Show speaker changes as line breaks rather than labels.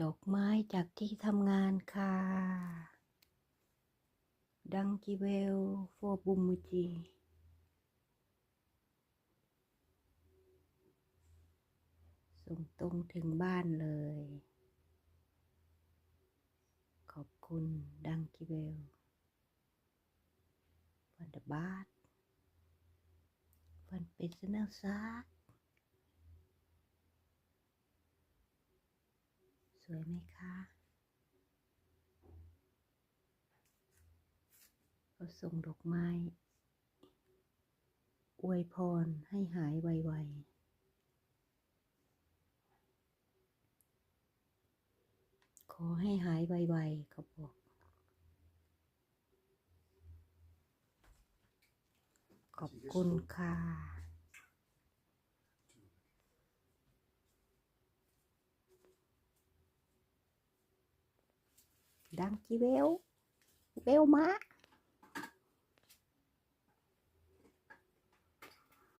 ดอกไม้จากที่ทำงานค่ะ ดังกิเวลโฟบุมูจิส่งตรงถึงบ้านเลย ขอบคุณดังกิเวลวันเดบาทวันเป็นสนาซา วยไหมคะก็ส่งดอกไม้ อวยพรให้หายไวๆ ขอให้หายไวๆเขาบอก ขอบคุณค่ะ ดังกี่เวล เวลมาก